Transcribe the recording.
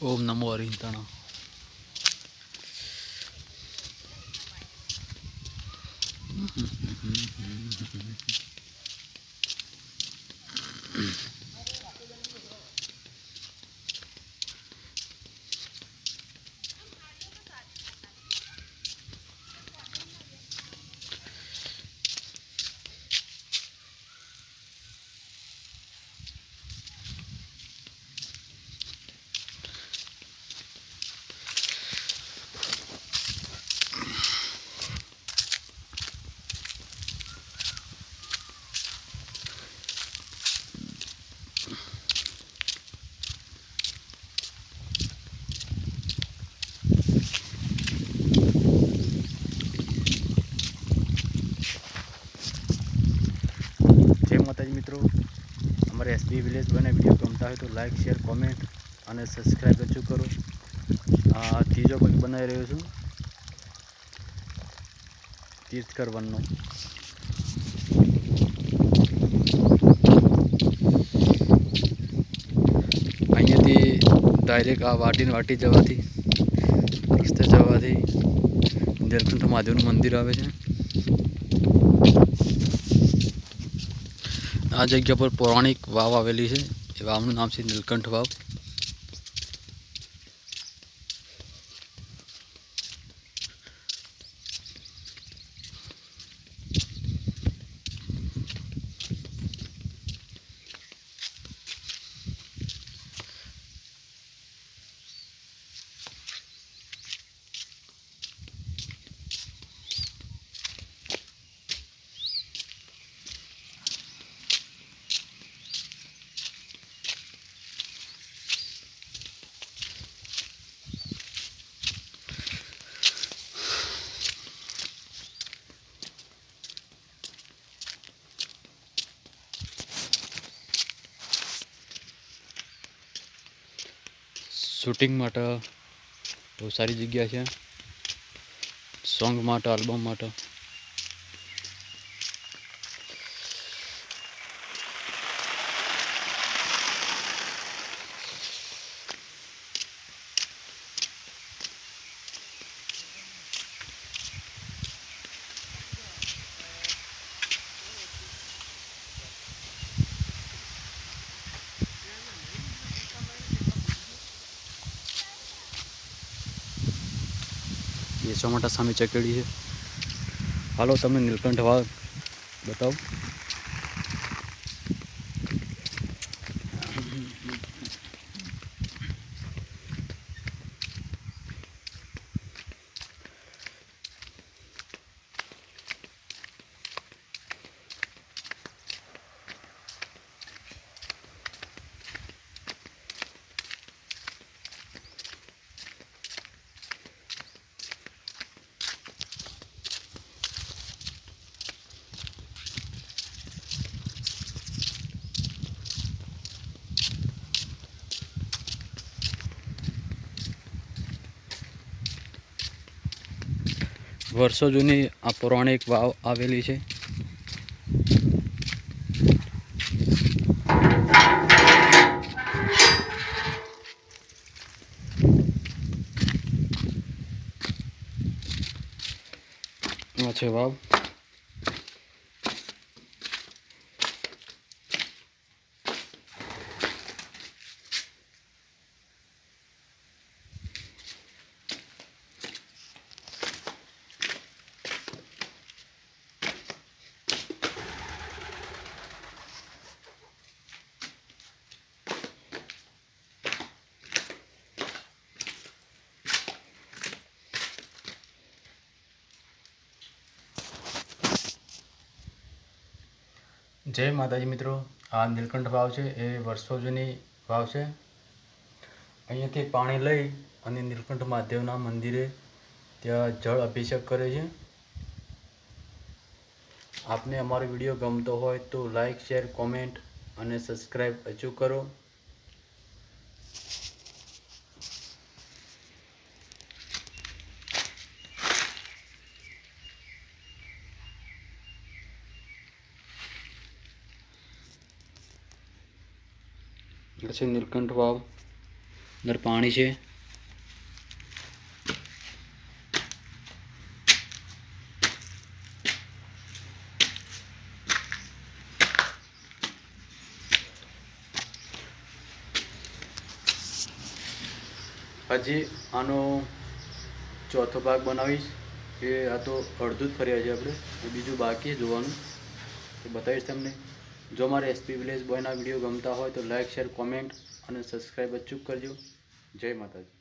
ઓમ નમો હરિંતણ જય માતાજી મિત્રો, અમારે એસબી વિલેજ બને વીડિયો ગમતા હોય તો લાઈક શેર કોમેન્ટ અને સબસ્ક્રાઈબ હજુ કરો. આ ત્રીજો ભાગ બનાવી રહ્યો છું. તીર્થકર વનનો અહીંયાથી ડાયરેક્ટ આ વાટીને વાટી જવાથી, રસ્તે જવાથી નીલકંઠ મહાદેવનું મંદિર આવે છે. આ જગ્યા પર પૌરાણિક વાવ આવેલી છે. એ વાવનું નામ છે નીલકંઠ વાવ. શૂટિંગ માટે બહુ સારી જગ્યા છે. સોંગ માટે આલ્બમ માટે. બેસવા ચોમાટા સામે ચકેડી છે. હાલો તમને નીલકંઠ વાવ બતાવો. વર્ષો જૂની આ પૌરાણિક વાવ આવેલી છે. છે વાવ. જય માતાજી મિત્રો. આ નીલકંઠ વાવ છે, એ વર્ષો જૂની વાવ છે. અહીંયાથી પાણી લઈ અને નીલકંઠ મહાદેવના મંદિરે ત્યાં જળ અભિષેક કરે છે. આપને અમારો વીડિયો ગમતો હોય તો લાઈક શેર કોમેન્ટ અને સબસ્ક્રાઈબ અચૂક કરો. એટલે છે નીલકંઠ, વાવ. અંદર પાણી છે. હજી આનો ચોથો ભાગ બનાવીશ. એ આ તો અડધું જ ફર્યા છે આપણે. બીજું બાકી જોવાનું. બતાવીશ તમને. જો મારે એસપી વિલેજ બોયના વીડિયો ગમતા હોય તો લાઇક શેર કોમેન્ટ અને સબસ્ક્રાઈબ અચૂક કરજો. જય માતાજી.